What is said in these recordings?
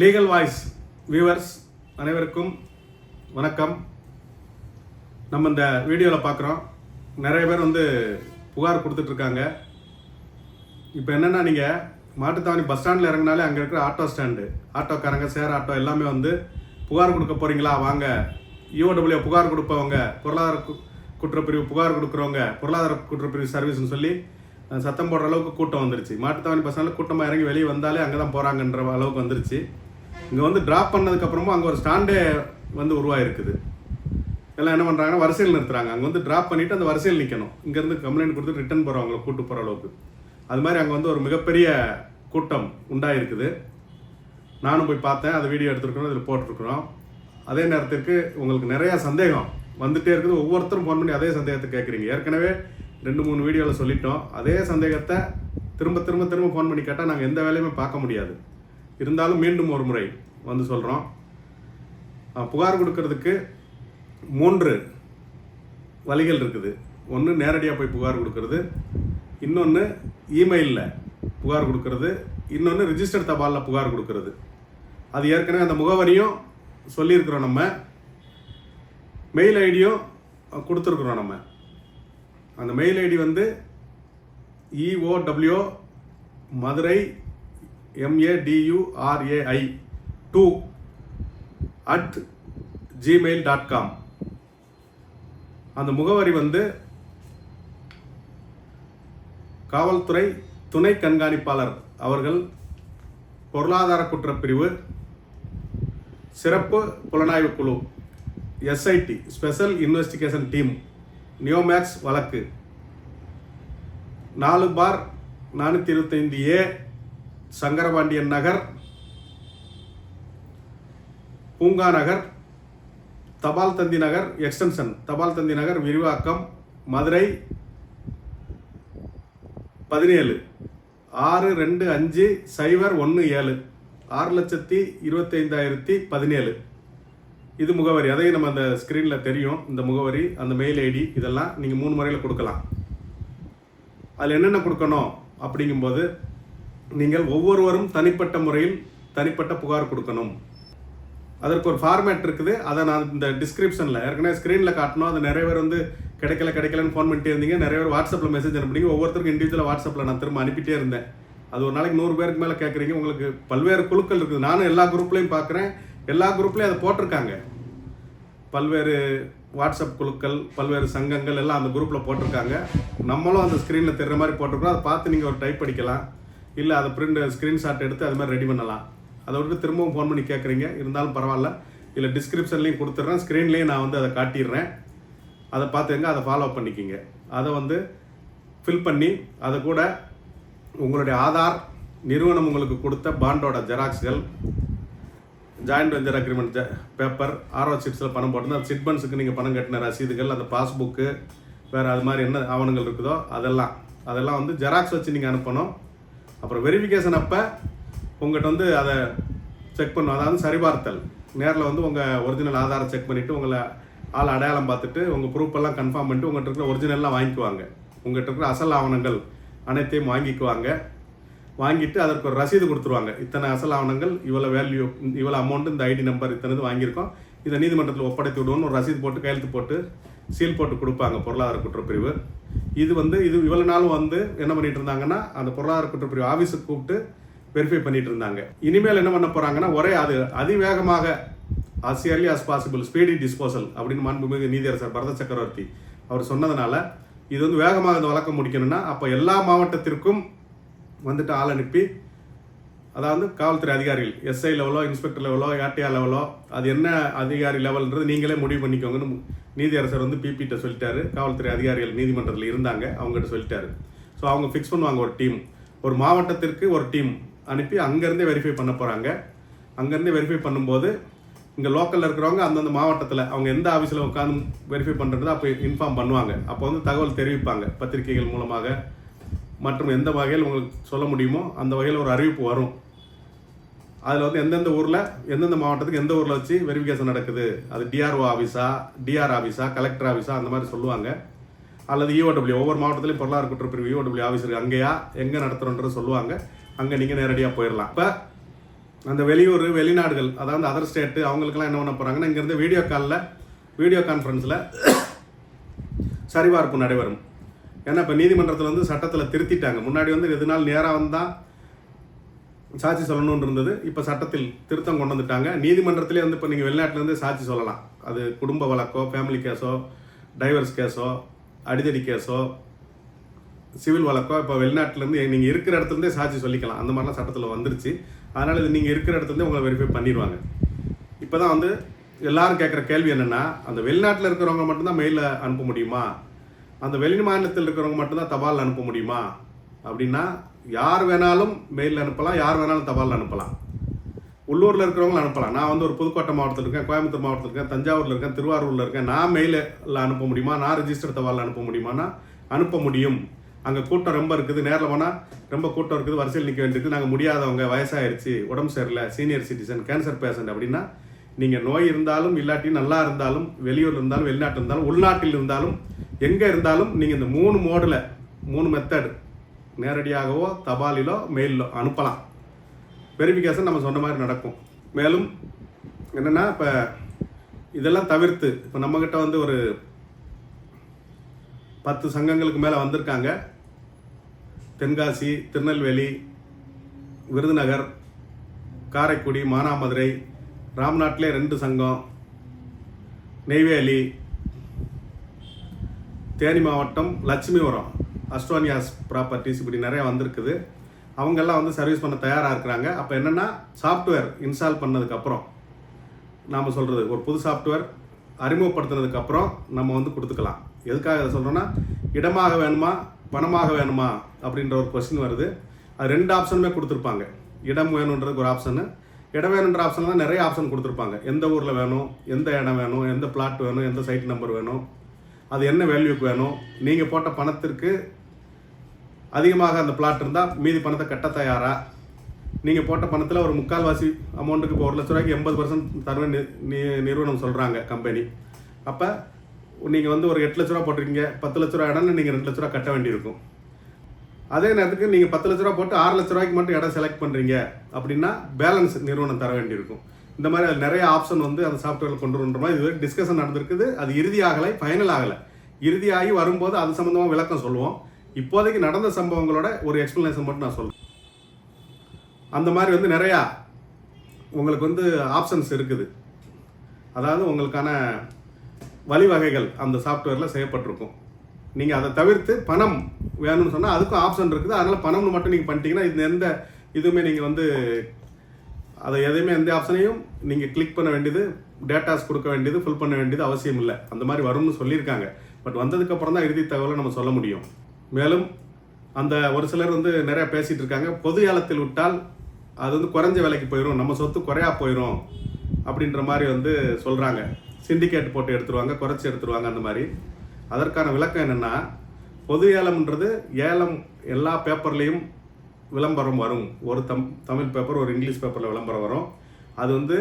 Legal voice viewers அனைவருக்கும் வணக்கம். நம்ம இந்த வீடியோவில் பார்க்குறோம் நிறைய பேர் வந்து புகார் கொடுத்துட்ருக்காங்க. இப்போ என்னென்னா நீங்கள் மாட்டுத்தாவணி பஸ் ஸ்டாண்டில் இறங்கினாலே அங்கே இருக்கிற ஆட்டோ ஸ்டாண்டு ஆட்டோக்காரங்க சேர் ஆட்டோ எல்லாமே வந்து புகார் கொடுக்க போகிறீங்களா வாங்க. யூஓடபிள்யூ புகார் கொடுப்பவங்க பொருளாதார குற்றப்பிரிவு புகார் கொடுக்குறவங்க பொருளாதார குற்றப்பிரிவு சர்வீஸ்னு சொல்லி சத்தம் போடுற அளவுக்கு கூட்டம் வந்துருச்சு. மாட்டுத்தாவணி பஸ் ஸ்டாண்டில் கூட்டமாக இறங்கி வெளியே வந்தாலே அங்கே தான் போகிறாங்கன்ற அளவுக்கு வந்துருச்சு. இங்கே வந்து ட்ராப் பண்ணதுக்கப்புறமும் அங்கே ஒரு ஸ்டாண்டே வந்து உருவாயிருக்குது. எல்லாம் என்ன பண்ணுறாங்கன்னா வரிசையில் நிறுத்துறாங்க. அங்கே வந்து ட்ராப் பண்ணிவிட்டு அந்த வரிசையில் நிற்கணும் இங்கேருந்து கம்ப்ளைண்ட் கொடுத்து ரிட்டர்ன் போகிறவங்களை கூட்டு போகிற அளவுக்கு. அது மாதிரி அங்கே வந்து ஒரு மிகப்பெரிய கூட்டம் உண்டாயிருக்குது. நானும் போய் பார்த்தேன். அதை வீடியோ எடுத்துருக்குறோம். இதில் போட்டிருக்கிறோம். அதே நேரத்திற்கு உங்களுக்கு நிறையா சந்தேகம் வந்துகிட்டே இருக்குது. ஒவ்வொருத்தரும் ஃபோன் பண்ணி அதே சந்தேகத்தை கேட்குறீங்க. ஏற்கனவே ரெண்டு மூணு வீடியோவில் சொல்லிட்டோம். அதே சந்தேகத்தை திரும்ப திரும்ப திரும்ப ஃபோன் பண்ணி கேட்டால் நாங்கள் எந்த வேலையுமே பார்க்க முடியாது. இருந்தாலும் மீண்டும் ஒரு முறை வந்து சொல்கிறோம் புகார் கொடுக்கறதுக்கு மூன்று வழிகள் இருக்குது. ஒன்று நேரடியாக போய் புகார் கொடுக்கறது இன்னொன்று இமெயிலில் புகார் கொடுக்கறது இன்னொன்று ரிஜிஸ்டர் தபாலில் புகார் கொடுக்கறது. அது ஏற்கனவே அந்த முகவரியும் சொல்லியிருக்கிறோம் நம்ம. மெயில் ஐடியும் கொடுத்துருக்குறோம் நம்ம. அந்த மெயில் ஐடி வந்து EOW Madurai எம்ஏடியூஆர்ஏஐ two at Gmail dot com அந்த முகவரி வந்து காவல்துறை துணை கண்காணிப்பாளர் அவர்கள் பொருளாதார குற்றப்பிரிவு சிறப்பு புலனாய்வு குழு SIT special investigation team Neomax வழக்கு. நாலு பார் நானூற்றி இருபத்தைந்து ஏ சங்கரபாண்டியன் நகர் பூங்கா நகர் தபால் தந்தி நகர் எக்ஸ்டென்ஷன் தபால் தந்தி நகர் விரிவாக்கம் மதுரை பதினேழு. ஆறு ரெண்டு அஞ்சு சைபர் ஒன்று ஏழு. ஆறு லட்சத்தி இருபத்தைந்தாயிரத்தி பதினேழு. இது முகவரி. அதையும் நம்ம அந்த ஸ்க்ரீனில் தெரியும். இந்த முகவரி அந்த மெயில் ஐடி இதெல்லாம் நீங்கள் மூணு முறையில் கொடுக்கலாம். அதில் என்னென்ன கொடுக்கணும் அப்படிங்கும்போது நீங்கள் ஒவ்வொருவரும் தனிப்பட்ட முறையில் தனிப்பட்ட புகார் கொடுக்கணும். அதற்கு ஒரு ஃபார்மேட் இருக்குது. அதை நான் இந்த டிஸ்கிரிப்ஷனில் ஏற்கனவே ஸ்க்ரீனில் காட்டணும். அது நிறைய பேர் வந்து கிடைக்கல கிடைக்கலன்னு ஃபோன் பண்ணிட்டே இருந்தீங்க. நிறைய பேர் வாட்ஸ்அப்பில் மெசேஜ் அனுப்புனீங்க. ஒவ்வொருத்தருக்கும் இண்டிவிஜுவலாக வாட்ஸ்அப்பில் நான் திரும்ப அனுப்பிட்டே இருந்தேன். அது ஒரு நாளைக்கு நூறு பேருக்கு மேலே கேட்குறீங்க உங்களுக்கு பல்வேறு குழுக்கள் இருக்குது. நானும் எல்லா குரூப்லையும் பார்க்குறேன் எல்லா குரூப்லையும் அதை போட்டிருக்காங்க. பல்வேறு வாட்ஸ்அப் குழுக்கள் பல்வேறு சங்கங்கள் எல்லாம் அந்த குரூப்பில் போட்டிருக்காங்க. நம்மளும் அந்த ஸ்க்ரீனில் தெரிகிற மாதிரி போட்டிருக்கோம் அதை பார்த்து நீங்கள் ஒரு டைப் அடிக்கலாம். இல்லை அதை பிரிண்ட் ஸ்க்ரீன்ஷாட் எடுத்து அது மாதிரி ரெடி பண்ணலாம். அதை விட்டு திரும்பவும் ஃபோன் பண்ணி கேட்குறீங்க இருந்தாலும் பரவாயில்ல. இல்லை டிஸ்கிரிப்ஷன்லேயும் கொடுத்துட்றேன். ஸ்க்ரீன்லேயும் நான் வந்து அதை காட்டிடுறேன். அதை பார்த்துங்க அதை ஃபாலோ பண்ணிக்கிங்க. அதை வந்து ஃபில் பண்ணி அதை கூட உங்களுடைய ஆதார் நிறுவனம் உங்களுக்கு கொடுத்த பாண்டோட ஜெராக்ஸ்கள் joint venture agreement paper RO சிட்ஸில் பணம் போட்டு அந்த சிட்பன்ஸுக்கு நீங்கள் பணம் கட்டின ரசீதுகள் அந்த பாஸ்புக்கு வேறு அது மாதிரி என்ன ஆவணங்கள் இருக்குதோ அதெல்லாம். அதெல்லாம் வந்து ஜெராக்ஸ் வச்சு நீங்கள் அனுப்பணும். அப்புறம் வெரிஃபிகேஷன் அப்போ உங்கள்கிட்ட வந்து அதை செக் பண்ணும். அதாவது சரிபார்த்தல். நேரில் வந்து உங்கள் ஒரிஜினல் ஆதாரை செக் பண்ணிவிட்டு உங்களை ஆள் அடையாளம் பார்த்துட்டு உங்கள் ப்ரூஃப் எல்லாம் கன்ஃபார்ம் பண்ணிட்டு உங்கள்கிட்ட இருக்கிற ஒரிஜினல்லாம் வாங்கிக்குவாங்க. உங்கள்கிட்ட இருக்கிற அசல் ஆவணங்கள் அனைத்தையும் வாங்கிக்குவாங்க. வாங்கிட்டு அதற்கு ஒரு ரசீது கொடுத்துருவாங்க. இத்தனை அசல் ஆவணங்கள் இவ்வளோ வேல்யூ இவ்வளோ அமௌண்ட்டு இந்த ஐடி நம்பர் இத்தனை இது வாங்கியிருக்கோம். இதை நீதிமன்றத்தில் ஒப்படைத்து விடுவோம்னு ஒரு ரசீது போட்டு கையெழுத்து போட்டு சீல் போட்டு கொடுப்பாங்க பொருளாதார குற்றப்பிரிவு. இது வந்து இது இவ்வளோ நாளும் வந்து என்ன பண்ணிட்டு இருந்தாங்கன்னா அந்த பொருளாதார குற்றப்பிரிவு ஆஃபீஸுக்கு கூப்பிட்டு வெரிஃபை பண்ணிட்டு இருந்தாங்க. இனிமேல் என்ன பண்ண போறாங்கன்னா ஒரே அது அதிவேகமாக as early as possible speedy disposal அப்படின்னு மாண்புமிகு நீதியரசர் பரத சக்கரவர்த்தி அவர் சொன்னதுனால இது வந்து வேகமாக இந்த வழக்கம் முடிக்கணும்னா அப்போ எல்லா மாவட்டத்திற்கும் வந்துட்டு ஆள் அனுப்பி அதாவது காவல்துறை அதிகாரிகள் எஸ்ஐ லெவலோ இன்ஸ்பெக்டர் லெவலோ ஏடிஆர் லெவலோ அது என்ன அதிகாரி லெவல்ன்றது நீங்களே முடிவு பண்ணிக்கோங்கன்னு நீதியரசர் வந்து பிபிட்ட சொல்லிட்டாரு. காவல்துறை அதிகாரிகள் நீதிமன்றத்தில் இருந்தாங்க அவங்ககிட்ட சொல்லிட்டாரு. ஸோ அவங்க ஃபிக்ஸ் பண்ணுவாங்க ஒரு டீம் ஒரு மாவட்டத்திற்கு ஒரு டீம் அனுப்பி அங்கேருந்தே வெரிஃபை பண்ண போகிறாங்க அங்கேருந்தே வெரிஃபை பண்ணும்போது இங்கே லோக்கலில் இருக்கிறவங்க அந்தந்த மாவட்டத்தில் அவங்க எந்த ஆஃபீஸில் உட்காந்து வெரிஃபை பண்ணுறது அப்போ இன்ஃபார்ம் பண்ணுவாங்க. அப்போ வந்து தகவல் தெரிவிப்பாங்க பத்திரிகைகள் மூலமாக. மற்றும் எந்த வகையில் உங்களுக்கு சொல்ல முடியுமோ அந்த வகையில் ஒரு அறிவிப்பு வரும். அதில் வந்து எந்தெந்த ஊரில் எந்தெந்த மாவட்டத்துக்கு எந்த ஊரில் வச்சு வெரிஃபிகேஷன் நடக்குது? அது டிஆர்ஓ ஆஃபீஸா டிஆர் ஆஃபீஸா கலெக்டர் ஆஃபீஸா அந்த மாதிரி சொல்லுவாங்க. அல்லது இஓடபிள்யூ ஒவ்வொரு மாவட்டத்திலையும் பொருளாதார குற்றப்பிரிவு இஓடபிள்யூ ஆஃபீஸ் இருக்குது அங்கேயா எங்கே நடத்துகிறோன்றது சொல்லுவாங்க. அங்கே நீங்கள் நேரடியாக போயிடலாம் இப்போ அந்த வெளியூர் வெளிநாடுகள் அதாவது அதர் ஸ்டேட்டு அவங்களுக்கெல்லாம் என்ன பண்ண போகிறாங்கன்னா இங்கேருந்து வீடியோ காலில் வீடியோ கான்ஃபரன்ஸில் சரிபார்ப்பு நடைபெறும். ஏன்னா இப்போ நீதிமன்றத்தில் வந்து சட்டத்தில் திருத்திட்டாங்க. முன்னாடி வந்து எதுனால் நேராக வந்தால் சாட்சி சொல்லணும்னு இருந்தது இப்போ சட்டத்தில் திருத்தம் கொண்டு வந்துட்டாங்க. நீதிமன்றத்திலே வந்து இப்போ நீங்கள் வெளிநாட்டிலேருந்து சாட்சி சொல்லலாம். அது குடும்ப வழக்கோ ஃபேமிலி கேஸோ டைவர்ஸ் கேஸோ அடிதடி கேஸோ சிவில் வழக்கோ இப்போ வெளிநாட்டிலேருந்து நீங்கள் இருக்கிற இடத்துலேருந்தே சாட்சி சொல்லிக்கலாம். அந்த மாதிரிலாம் சட்டத்தில் வந்துருச்சு. அதனால் இது நீங்கள் இருக்கிற இடத்துலேருந்தே உங்களை வெரிஃபை பண்ணிடுவாங்க இப்போ தான் வந்து எல்லாரும் கேட்குற கேள்வி என்னென்னா அந்த வெளிநாட்டில் இருக்கிறவங்க மட்டும்தான் மெயிலில் அனுப்ப முடியுமா? அந்த வெளி மாநிலத்தில் இருக்கிறவங்க மட்டும்தான் தபால் அனுப்ப முடியுமா? அப்படின்னா யார் வேணாலும் மெயிலில் அனுப்பலாம் யார் வேணாலும் தபாலில் அனுப்பலாம். உள்ளூரில் இருக்கிறவங்களும் அனுப்பலாம். நான் வந்து ஒரு புதுக்கோட்டை மாவட்டத்தில் இருக்கேன் கோயம்புத்தூர் மாவட்டத்தில் இருக்கேன் தஞ்சாவூரில் இருக்கேன் திருவாரூரில் இருக்கேன். நான் மெயிலில் அனுப்ப முடியுமா? நான் ரிஜிஸ்டர் தபாலில் அனுப்ப முடியுமானா அனுப்ப முடியும். அங்கே கூட்டம் ரொம்ப இருக்குது. நேரில் போனால் ரொம்ப கூட்டம் இருக்குது. வரிசையில் நிற்க வேண்டியது நாங்கள் முடியாதவங்க வயசாகிடுச்சு உடம்பு சரியில்லை சீனியர் சிட்டிசன் கேன்சர் பேஷண்ட் அப்படின்னா நீங்கள் நோய் இருந்தாலும் இல்லாட்டி நல்லா இருந்தாலும் வெளியூர் இருந்தாலும் வெளிநாட்டில் இருந்தாலும் உள்நாட்டில் இருந்தாலும் எங்கே இருந்தாலும் நீங்கள் இந்த மூணு மோடில் மூணு மெத்தட் நேரடியாகவோ தபாலிலோ மெயிலோ அனுப்பலாம். வெரிஃபிகேஷன் நம்ம சொன்ன மாதிரி நடக்கும். மேலும் என்னென்னா இப்போ இதெல்லாம் தவிர்த்து இப்போ நம்மக்கிட்ட வந்து ஒரு பத்து சங்கங்களுக்கு மேலே வந்திருக்காங்க. தென்காசி திருநெல்வேலி விருதுநகர் காரைக்குடி மானாமதுரை ராம்நாட்டிலே ரெண்டு சங்கம் நெய்வேலி தேனி மாவட்டம் லட்சுமிபுரம். அஸ்டோனியாஸ் ப்ராப்பர்ட்டிஸ் இப்படி நிறைய வந்திருக்குது. அவங்கெல்லாம் வந்து சர்வீஸ் பண்ண தயாராக இருக்கிறாங்க. அப்போ என்னென்னா சாஃப்ட்வேர் இன்ஸ்டால் பண்ணதுக்கப்புறம் நாம் சொல்கிறது ஒரு புது சாஃப்ட்வேர் அறிமுகப்படுத்தினதுக்கப்புறம் நம்ம வந்து கொடுத்துக்கலாம். எதுக்காக இதை சொல்கிறோன்னா இடமாக வேணுமா பணமாக வேணுமா அப்படின்ற ஒரு கொஸ்டின் வருது. அது ரெண்டு ஆப்ஷனுமே கொடுத்துருப்பாங்க. இடம் வேணுன்றதுக்கு ஒரு ஆப்ஷனு இடம் வேணுன்ற ஆப்ஷன் தான் நிறைய ஆப்ஷன் கொடுத்துருப்பாங்க. எந்த ஊரில் வேணும் எந்த இடம் வேணும் எந்த பிளாட் வேணும் எந்த சைட் நம்பர் வேணும் அது என்ன வேல்யூக்கு வேணும்? நீங்கள் போட்ட பணத்திற்கு அதிகமாக அந்த பிளாட் இருந்தால் மீதி பணத்தை கட்ட தயாரா நீங்கள் போட்ட பணத்தில் ஒரு முக்கால்வாசி அமௌண்ட்டுக்கு இப்போ ஒரு லட்ச ரூபாய்க்கு எண்பது பர்சன்ட் தருவேன் நி- நிறுவனம் சொல்கிறாங்க கம்பெனி அப்போ நீங்கள் வந்து ஒரு எட்டு லட்ச ரூபா போட்டிருக்கீங்க பத்து லட்ச ரூபா இடம்னு நீங்கள் ரெண்டு லட்ச ரூபா கட்ட வேண்டியிருக்கும். அதே நேரத்துக்கு நீங்கள் பத்து லட்ச ரூபா போட்டு ஆறு லட்ச ரூபாய்க்கு மட்டும் இடம் செலக்ட் பண்ணுறீங்க அப்படின்னா பேலன்ஸ் நிறுவனம் தர வேண்டியிருக்கும். இந்த மாதிரி அது நிறைய ஆப்ஷன் வந்து அந்த சாஃப்ட்வேரில் கொண்டு வரன்ற மாதிரி இதுவரை டிஸ்கஷன் நடந்திருக்குது. அது இறுதி ஆகலை ஃபைனல் ஆகலை. இறுதியாகி வரும்போது அது சம்மந்தமாக விளக்கம் சொல்லுவோம். இப்போதைக்கு நடந்த சம்பவங்களோட ஒரு எக்ஸ்பிளனேஷன் மட்டும் நான் சொல்லுவேன் அந்த மாதிரி வந்து நிறையா உங்களுக்கு வந்து ஆப்ஷன்ஸ் இருக்குது. அதாவது உங்களுக்கான வழிவகைகள் அந்த சாஃப்ட்வேரில் செய்யப்பட்டிருக்கும். நீங்கள் அதை தவிர்த்து பணம் வேணும்னு சொன்னால் அதுக்கும் ஆப்ஷன் இருக்குது. அதனால் பணம்னு மட்டும் நீங்கள் பண்ணிட்டீங்கன்னா இந்த எந்த இதுவுமே நீங்கள் வந்து அதை எதையுமே எந்த ஆப்ஷனையும் நீங்கள் கிளிக் பண்ண வேண்டியது டேட்டாஸ் கொடுக்க வேண்டியது ஃபில் பண்ண வேண்டியது அவசியம் இல்லை. அந்த மாதிரி வரும்னு சொல்லியிருக்காங்க. பட் வந்ததுக்கப்புறம் தான் இறுதி தகவலை நம்ம சொல்ல முடியும். மேலும் அந்த ஒரு சிலர் வந்து நிறையா பேசிகிட்டு இருக்காங்க. பொது ஏலத்தில் விட்டால் அது வந்து குறைஞ்ச விலைக்கு போயிடும் நம்ம சொத்து குறையா போயிடும் அப்படின்ற மாதிரி வந்து சொல்கிறாங்க சிண்டிகேட் போட்டு எடுத்துருவாங்க குறைச்சி எடுத்துருவாங்க அந்த மாதிரி. அதற்கான விளக்கம் என்னென்னா பொது ஏலம்ன்றது ஏலம் எல்லா பேப்பர்லேயும் விளம்பரம் வரும். ஒரு தம் தமிழ் பேப்பர் ஒரு இங்கிலீஷ் பேப்பரில் விளம்பரம் வரும். அது வந்து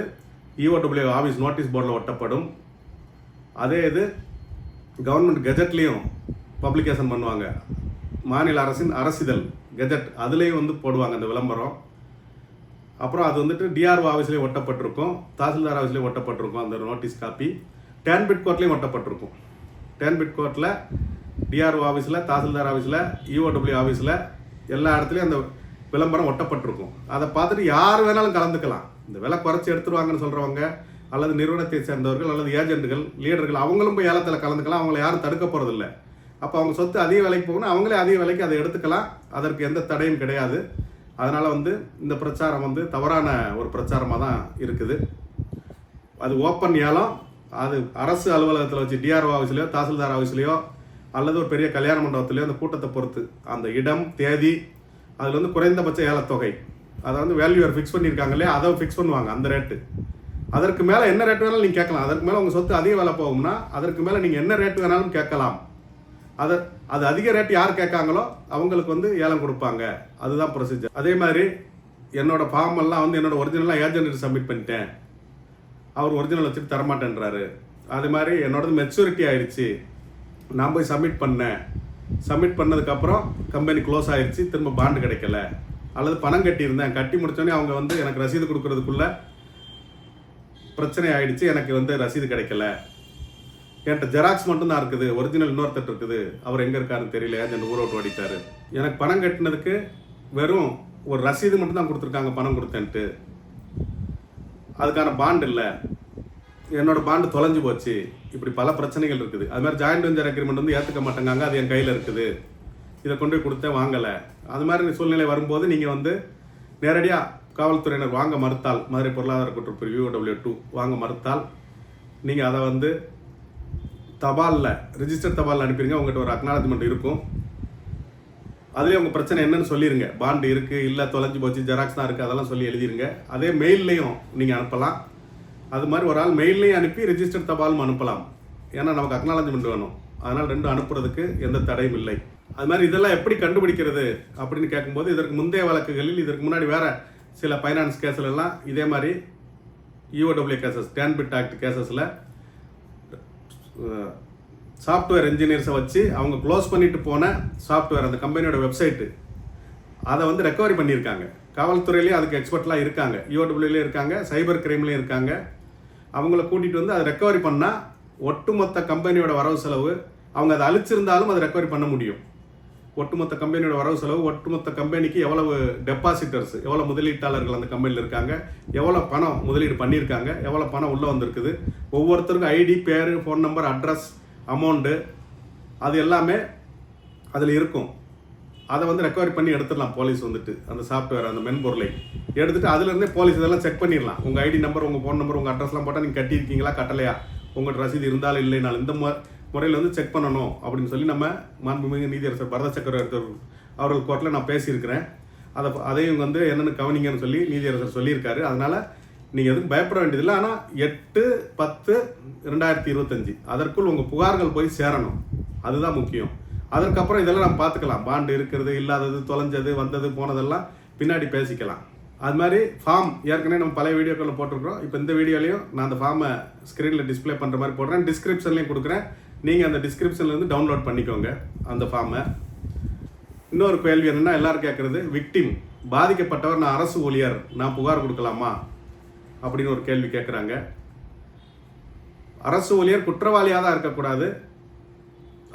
இஓடபிள்யூ ஆஃபீஸ் நோட்டீஸ் போர்டில் ஒட்டப்படும். அதே இது கவர்மெண்ட் கெஜெட்லேயும் பப்ளிகேஷன் பண்ணுவாங்க. மாநில அரசின் அரசிதழ் கெஜெட் அதுலேயும் வந்து போடுவாங்க அந்த விளம்பரம். அப்புறம் அது வந்துட்டு டிஆர்ஓ ஆஃபீஸ்லேயே ஒட்டப்பட்டிருக்கும். தாசில்தார் ஆஃபீஸ்லேயே ஒட்டப்பட்டிருக்கும் அந்த நோட்டீஸ் காப்பி டேன்பிட் கோர்ட்லேயும் ஒட்டப்பட்டிருக்கும். டேன்பிட் கோர்ட்டில் டிஆர்ஓ ஆஃபீஸில் தாசில்தார் ஆஃபீஸில் இஓடபிள்யூ ஆஃபீஸில் எல்லா இடத்துலையும் அந்த விளம்பரம் ஒட்டப்பட்டிருக்கும். அதை பார்த்துட்டு யார் வேணாலும் கலந்துக்கலாம். இந்த விலை குறைச்சி எடுத்துருவாங்கன்னு சொல்கிறவங்க அல்லது நிறுவனத்தை சேர்ந்தவர்கள் அல்லது ஏஜென்ட்டுகள் லீடர்கள் அவங்களும் போய் ஏலத்தில் கலந்துக்கலாம். அவங்கள யாரும் தடுக்க போகிறதில்ல அப்போ அவங்க சொத்து அதிக விலைக்கு போகணும் அவங்களே அதிக விலைக்கு அதை எடுத்துக்கலாம். அதற்கு எந்த தடையும் கிடையாது. அதனால் வந்து இந்த பிரச்சாரம் வந்து தவறான ஒரு பிரச்சாரமாக தான் இருக்குது. அது ஓப்பன் ஏலம். அது அரசு அலுவலகத்தில் வச்சு டிஆர்ஓ ஆஃபீஸ்லையோ தாசில்தார் ஆஃபீஸ்லையோ அல்லது ஒரு பெரிய கல்யாண மண்டபத்திலையோ அந்த கூட்டத்தை பொறுத்து அந்த இடம் தேதி அதில் வந்து குறைந்தபட்ச ஏலத்தொகை. அதை வந்து வேல்யூவர் ஃபிக்ஸ் பண்ணியிருக்காங்க இல்லையா? அதை ஃபிக்ஸ் பண்ணுவாங்க அந்த ரேட்டு அதற்கு மேலே என்ன ரேட் வேணாலும் நீங்கள் கேட்கலாம். அதற்கு மேலே உங்கள் சொத்து அதிக விலை போகும்னா அதற்கு மேலே நீங்கள் என்ன ரேட் வேணாலும் கேட்கலாம். அதை அது அதிக ரேட் யார் கேட்காங்களோ அவங்களுக்கு வந்து ஏலம் கொடுப்பாங்க. அதுதான் ப்ரொசீஜர் அதே மாதிரி என்னோடய ஃபார்ம் எல்லாம் வந்து என்னோட ஒரிஜினலாக ஏஜென்ட் சப்மிட் பண்ணிட்டேன். அவர் ஒரிஜினல் வச்சுட்டு தரமாட்டேன்றாரு. அது மாதிரி என்னோடது மெச்சூரிட்டி ஆயிடுச்சு. நான் போய் சப்மிட் பண்ணேன். சப்மிட் பண்ணதுக்கப்புறம் கம்பெனி க்ளோஸ் ஆயிடுச்சு திரும்ப பாண்டு கிடைக்கல. அல்லது பணம் கட்டியிருந்தேன். கட்டி முடித்தோடனே அவங்க வந்து எனக்கு ரசீது கொடுக்கறதுக்குள்ள பிரச்சனை ஆயிடுச்சு எனக்கு வந்து ரசீது கிடைக்கல. என்கிட்ட ஜெராக்ஸ் மட்டும்தான் இருக்குது. ஒரிஜினல் இன்னொருத்தர் இருக்குது. அவர் எங்கே இருக்காருன்னு தெரியல. ஏஜென்ட் ஊரை விட்டு எனக்கு பணம் கட்டினதுக்கு வெறும் ஒரு ரசீது மட்டும் தான் கொடுத்துருக்காங்க பணம் கொடுத்தேன்ட்டு. அதுக்கான பாண்ட் இல்லை. என்னோடய பாண்டு தொலைஞ்சு போச்சு. இப்படி பல பிரச்சனைகள் இருக்குது. அது மாதிரி ஜாயிண்ட் வெஞ்சர் அக்ரிமெண்ட் வந்து ஏற்றுக்க மாட்டேங்காங்க. அது என் கையில் இருக்குது. இதை கொண்டு போய் கொடுத்தேன் வாங்கலை. அது மாதிரி சூழ்நிலை வரும்போது நீங்கள் வந்து நேரடியாக காவல்துறையினர் வாங்க மறுத்தால் மதுரை பொருளாதார குற்றப்பிரிவு டபிள்யூ டூ வாங்க மறுத்தால் நீங்கள் அதை வந்து தபாலில் ரிஜிஸ்டர் தபாலில் அனுப்பிடுங்க உங்கள்கிட்ட ஒரு அக்னாலஜ்மெண்ட் இருக்கும். அதுலேயே உங்கள் பிரச்சனை என்னன்னு சொல்லிடுங்க பாண்டு இருக்குது இல்லை தொலைஞ்சு போச்சு ஜெராக்ஸ் தான் இருக்குது அதெல்லாம் சொல்லி எழுதிருங்க. அதே மெயில்லையும் நீங்கள் அனுப்பலாம். அது மாதிரி ஒரு ஆள் மெயில்லையும் அனுப்பி ரிஜிஸ்டர் தபாலும் அனுப்பலாம். ஏன்னா நமக்கு அக்னாலஜ்மெண்ட் வேணும். அதனால் ரெண்டும் அனுப்புறதுக்கு எந்த தடையும் இல்லை. அது மாதிரி இதெல்லாம் எப்படி கண்டுபிடிக்கிறது அப்படின்னு கேட்கும்போது இதற்கு முந்தைய வழக்குகளில் இதற்கு முன்னாடி வேறு சில ஃபைனான்ஸ் கேஸ்ல இதே மாதிரி EOW UOW cases TNPID act கேசஸில் software இன்ஜினியர்ஸை வச்சு அவங்க க்ளோஸ் பண்ணிட்டு போன சாஃப்ட்வேர் அந்த கம்பெனியோட வெப்சைட்டு அதை வந்து ரெக்கவரி பண்ணியிருக்காங்க. காவல்துறையிலேயே அதுக்கு எக்ஸ்பர்ட்லாம் இருக்காங்க. E யூஓடபிள்யூலேயும் இருக்காங்க சைபர் கிரைம்லேயும் இருக்காங்க. அவங்கள கூட்டிகிட்டு வந்து அதை ரெக்கவரி பண்ணால் ஒட்டுமொத்த கம்பெனியோட வரவு செலவு அவங்க அதை அழிச்சிருந்தாலும் அதை ரெக்கவரி பண்ண முடியும். ஒட்டுமொத்த கம்பெனியோட வரவு செலவு ஒட்டுமொத்த கம்பெனிக்கு எவ்வளவு டெபாசிட்டர்ஸ் எவ்வளோ முதலீட்டாளர்கள் அந்த கம்பெனியில் இருக்காங்க எவ்வளோ பணம் முதலீடு பண்ணியிருக்காங்க எவ்வளோ பணம் உள்ளே வந்திருக்குது ஒவ்வொருத்தருக்கும் ஐடி பேர் ஃபோன் நம்பர் அட்ரஸ் அமௌண்ட்டு அது எல்லாமே அதில் இருக்கும். அதை வந்து ரெக்கவரி பண்ணி எடுத்துடலாம் போலீஸ் வந்துட்டு. அந்த சாஃப்ட்வேர் அந்த மென்பொருளை. எடுத்துட்டு அதுலேருந்தே போலீஸ் இதெல்லாம் செக் பண்ணிடலாம். உங்கள் ஐடி நம்பர் உங்கள் ஃபோன் நம்பர் உங்கள் அட்ரஸ்லாம் போட்டால் நீங்கள் கட்டியிருக்கீங்களா கட்டலையா? உங்கள்கிட்ட ரசீது இருந்தாலும் இல்லைனாலும் இந்த மு முறையில் வந்து செக் பண்ணணும் அப்படின்னு சொல்லி நம்ம மாண்புமிகு நீதியரசர் பரத சக்கரவர்த்தி அவர்கள் கோர்ட்டில் நான் பேசியிருக்கிறேன். அதை அதையும் வந்து என்னென்னு கவனிங்கன்னு சொல்லி நீதியரசர் சொல்லியிருக்காரு. அதனால் நீங்கள் எதுவும் பயப்பட வேண்டியதில்லை. ஆனால் எட்டு பத்து ரெண்டாயிரத்தி இருபத்தஞ்சி. அதற்குள் உங்கள் புகார்கள் போய் சேரணும். அதுதான் முக்கியம். அதற்கப்புறம் இதெல்லாம் நம்ம பார்த்துக்கலாம். பாண்டு இருக்கிறது இல்லாதது தொலைஞ்சது வந்தது போனதெல்லாம் பின்னாடி பேசிக்கலாம். அது மாதிரி ஃபார்ம் ஏற்கனவே நம்ம பழைய வீடியோக்களில் போட்டிருக்கிறோம். இப்போ இந்த வீடியோலையும் நான் அந்த ஃபார்மை ஸ்க்ரீனில் டிஸ்ப்ளே பண்ணுற மாதிரி போடுறேன். டிஸ்கிரிப்ஷன்லேயும் கொடுக்குறேன். நீங்கள் அந்த டிஸ்கிரிப்ஷன்லேருந்து டவுன்லோட் பண்ணிக்கோங்க அந்த ஃபார்மை இன்னொரு கேள்வி என்னென்னா எல்லோரும் கேட்குறது விக்டிம் பாதிக்கப்பட்டவர் நான் அரசு ஊழியர் நான் புகார் கொடுக்கலாமா? அப்படின்னு ஒரு கேள்வி கேட்குறாங்க அரசு ஊழியர் குற்றவாளியாக தான் இருக்கக்கூடாது.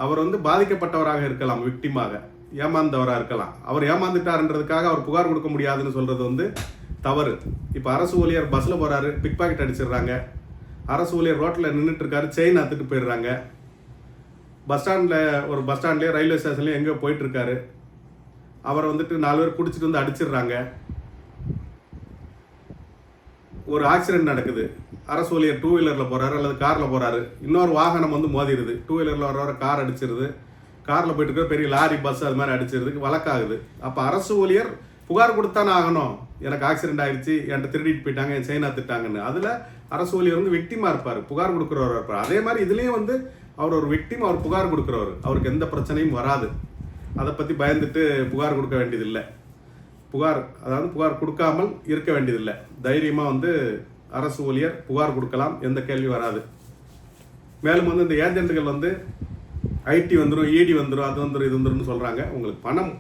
அவர் வந்து பாதிக்கப்பட்டவராக இருக்கலாம் விக்டிமாக ஏமாந்தவராக இருக்கலாம். அவர் ஏமாந்துட்டாருன்றதுக்காக அவர் புகார் கொடுக்க முடியாதுன்னு சொல்கிறது வந்து தவறு. இப்போ அரசு ஊழியர் பஸ்ஸில் போகிறாரு பிக் பாக்கெட் அடிச்சிடுறாங்க. அரசு ஊழியர் ரோட்டில் நின்றுட்டுருக்காரு செயின் அத்துட்டு போயிடுறாங்க. பஸ் ஸ்டாண்டில் ஒரு பஸ் ஸ்டாண்ட்லேயே ரயில்வே ஸ்டேஷன்லேயே எங்கேயோ போயிட்டுருக்காரு. அவரை வந்துட்டு நாலு பேர் பிடிச்சிட்டு வந்து அடிச்சிடுறாங்க. ஒரு ஆக்சிடென்ட் நடக்குது. அரசு ஊழியர் டூ வீலரில் போகிறாரு அல்லது காரில் போகிறாரு இன்னொரு வாகனம் வந்து மோதிடுது. டூ வீலரில் வர வர கார் அடிச்சிருது. காரில் போயிட்டு இருக்க பெரிய லாரி பஸ் அது மாதிரி அடிச்சிருதுக்கு வழக்காகுது. அப்போ அரசு ஊழியர் புகார் கொடுத்தானே ஆகணும். எனக்கு ஆக்சிடென்ட் ஆயிடுச்சு என்கிட்ட திருடிட்டு போயிட்டாங்க என் செயினா திட்டாங்கன்னு அதில் அரசு ஊழியர் வந்து விக்டிமாக இருப்பார். புகார் கொடுக்குறவர் இருப்பார். அதே மாதிரி இதுலேயும் வந்து அவர் ஒரு விக்டிம் அவர் புகார் கொடுக்குறவர். அவருக்கு எந்த பிரச்சனையும் வராது. அதை பற்றி பயந்துட்டு புகார் கொடுக்க வேண்டியதில்லை. புகார் அதாவது புகார் கொடுக்காமல் இருக்க வேண்டியதில்லை. தைரியமாக வந்து அரசு ஊழியர் புகார் கொடுக்கலாம் எந்த கேள்வி வராது. மேலும் வந்து இந்த ஏஜென்ட்டுகள் வந்து ஐடி வந்துடும் இடி வந்துடும் அது வந்துடும் இது வந்துடும் சொல்கிறாங்க உங்களுக்கு பணம்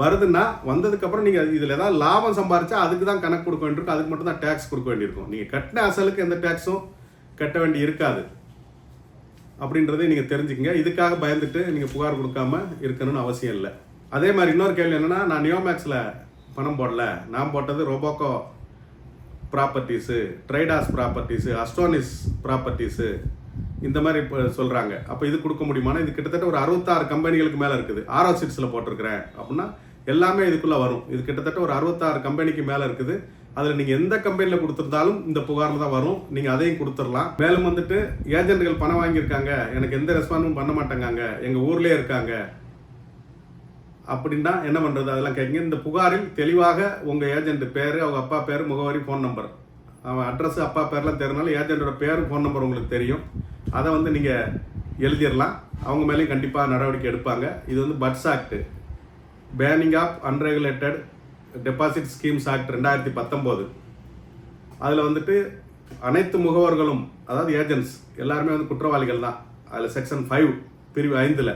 வருதுன்னா வந்ததுக்கப்புறம் நீங்கள் இதில் ஏதாவது லாபம் சம்பாரிச்சா அதுக்கு தான் கணக்கு கொடுக்க வேண்டியிருக்கும். அதுக்கு மட்டும் தான் டேக்ஸ் கொடுக்க வேண்டியிருக்கும். நீங்கள் கட்டின அசலுக்கு எந்த டேக்ஸும் கட்ட வேண்டி இருக்காது. அப்படின்றதை நீங்கள் தெரிஞ்சுக்கங்க. இதுக்காக பயந்துட்டு நீங்கள் புகார் கொடுக்காம இருக்கணும்னு அவசியம் இல்லை. அதே மாதிரி இன்னொரு கேள்வி என்னென்னா நான் நியோமேக்ஸில் பணம் போடல. நான் போட்டது ரொபோக்கோ ப்ராப்பர்ட்டிஸு ட்ரைடாஸ் ப்ராப்பர்ட்டிஸு அஸ்டோனிஸ் ப்ராப்பர்ட்டிஸு இந்த மாதிரி இப்போ சொல்கிறாங்க அப்போ இது கொடுக்க முடியுமானா இது கிட்டத்தட்ட ஒரு அறுபத்தாறு கம்பெனிகளுக்கு மேலே இருக்குது. ஆரோ சிட்ஸில் போட்டிருக்கிறேன் அப்படின்னா எல்லாமே இதுக்குள்ளே வரும். இது கிட்டத்தட்ட ஒரு அறுபத்தாறு கம்பெனிக்கு மேலே இருக்குது. அதில் நீங்கள் எந்த கம்பெனியில் கொடுத்துருந்தாலும் இந்த புகாரில் தான் வரும். நீங்கள் அதையும் கொடுத்துடலாம். மேலும் வந்துட்டு ஏஜென்ட்கள் பணம் வாங்கியிருக்காங்க. எனக்கு எந்த ரெஸ்பான்ஸும் பண்ண மாட்டேங்காங்க. எங்கள் ஊர்லேயே இருக்காங்க. அப்படின்னா என்ன பண்ணுறது அதெல்லாம் கேட்குங்க இந்த புகாரில் தெளிவாக உங்கள் ஏஜென்ட் பேர் அவங்க அப்பா பேர் முகவரி ஃபோன் நம்பர் அவன் அட்ரஸ் அப்பா பேர்லாம் தெரினாலும் ஏஜென்ட்டோட பேர் ஃபோன் நம்பர் உங்களுக்கு தெரியும். அதை வந்து நீங்கள் எழுதிடலாம். அவங்க மேலேயும் கண்டிப்பாக நடவடிக்கை எடுப்பாங்க. இது வந்து BUDS act banning of unregulated deposit schemes act ரெண்டாயிரத்தி பத்தொம்போது. அதில் வந்துட்டு அனைத்து முகவர்களும் அதாவது ஏஜென்ட்ஸ் எல்லாருமே வந்து குற்றவாளிகள் தான். அதில் செக்ஷன் ஃபைவ் பிரிவு ஐந்தில்.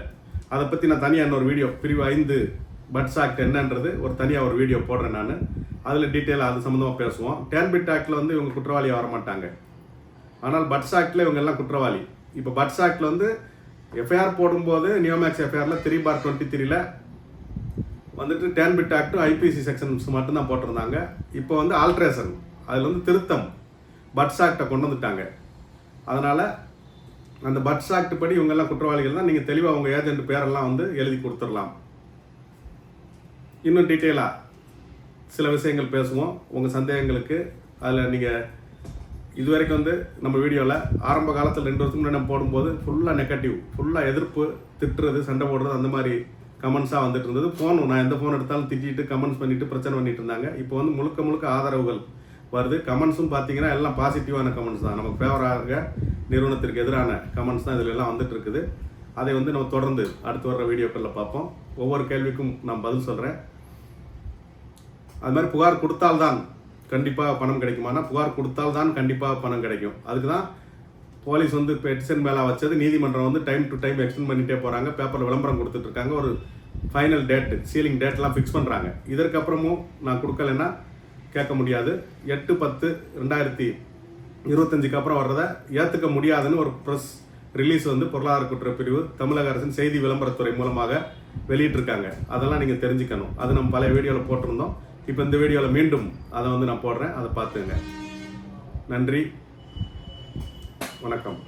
அதை பற்றி நான் தனியாக இன்னொரு வீடியோ பிரிவு ஐந்து பட்ஸ் ஆக்ட் என்னன்றது ஒரு தனியாக ஒரு வீடியோ போடுறேன் நான். அதில் டீட்டெயிலாக அது சம்மந்தமாக பேசுவோம். டேன்பிட் ஆக்டில் வந்து இவங்க குற்றவாளியாக வர மாட்டாங்க. ஆனால் பட்ஸ் ஆக்டில் இவங்க எல்லாம் குற்றவாளி. இப்போ பட்ஸ் ஆக்டில் வந்து எஃப்ஐஆர் போடும்போது நியோமேக்ஸ் எஃப்ஐஆரில் த்ரீ பார் டுவெண்ட்டி த்ரீல வந்துட்டு டேன்பிட் ஆக்டும் ஐபிசி செக்ஷன்ஸ் மட்டும்தான் போட்டிருந்தாங்க. இப்போ வந்து ஆல்ட்ரேஷன் அதில் வந்து திருத்தம் பட்ஸ் ஆக்டை கொண்டு வந்துட்டாங்க. அதனால் அந்த பட்ஸ் ஆக்ட் படி இவங்கெல்லாம் குற்றவாளிகள் தான். நீங்கள் தெளிவாக உங்கள் ஏஜென்ட் பேரெல்லாம் வந்து எழுதி கொடுத்துடலாம். இன்னும் டீட்டெயிலாக சில விஷயங்கள் பேசுவோம். உங்கள் சந்தேகங்களுக்கு அதில் நீங்கள் இதுவரைக்கும் வந்து நம்ம வீடியோவில் ஆரம்ப காலத்தில் ரெண்டு வருஷத்துக்கு முன்னாடி நம்ம போடும்போது ஃபுல்லாக நெகட்டிவ் ஃபுல்லாக எதிர்ப்பு திட்டுறது சண்டை போடுறது அந்த மாதிரி கமெண்ட்ஸாக வந்துட்டு இருந்தது. ஃபோன் நான் எந்த ஃபோன் எடுத்தாலும் திட்டிட்டு கமெண்ட்ஸ் பண்ணிட்டு பிரச்சனை பண்ணிட்டு இருந்தாங்க. இப்போ வந்து முழுக்க முழுக்க ஆதரவுகள். வருது. கமெண்ட்ஸும் பார்த்தீங்கன்னா எல்லாம் பாசிட்டிவான கமெண்ட்ஸ் தான். நமக்கு ஃபேவராக நிறுவனத்திற்கு எதிரான கமெண்ட்ஸ் தான் இதில் எல்லாம் வந்துட்டு இருக்குது. அதை வந்து நம்ம தொடர்ந்து அடுத்து வர்ற வீடியோக்களில் பார்ப்போம். ஒவ்வொரு கேள்விக்கும் நான் பதில் சொல்கிறேன் அது மாதிரி புகார் கொடுத்தால்தான் கண்டிப்பாக பணம் கிடைக்குமானா புகார் கொடுத்தால்தான் கண்டிப்பாக பணம் கிடைக்கும். அதுக்கு தான் போலீஸ் வந்து பெட்டிஷன் மேலே வச்சது. நீதிமன்றம் வந்து டைம் டு டைம் எக்ஸ்டெண்ட் பண்ணிகிட்டே போகிறாங்க பேப்பரில் விளம்பரம் கொடுத்துட்ருக்காங்க ஒரு ஃபைனல் டேட்டு சீலிங் டேட்லாம் ஃபிக்ஸ் பண்ணுறாங்க இதற்கப்புறமும் நான் கொடுக்கலைன்னா கேட்க முடியாது. எட்டு பத்து ரெண்டாயிரத்தி இருபத்தஞ்சுக்கு அப்புறம் வர்றதை ஏற்றுக்க முடியாதுன்னு ஒரு ப்ரெஸ் ரிலீஸ் வந்து பொருளாதார குற்றப்பிரிவு தமிழக அரசின் செய்தி விளம்பரத்துறை மூலமாக வெளியிட்டிருக்காங்க. அதெல்லாம் நீங்கள் தெரிஞ்சுக்கணும். அது நம்ம பல வீடியோவில் போட்டிருந்தோம். இப்போ இந்த வீடியோவில் மீண்டும் அதை வந்து நான் போடுறேன். அதை பார்த்துங்க. நன்றி. வணக்கம்.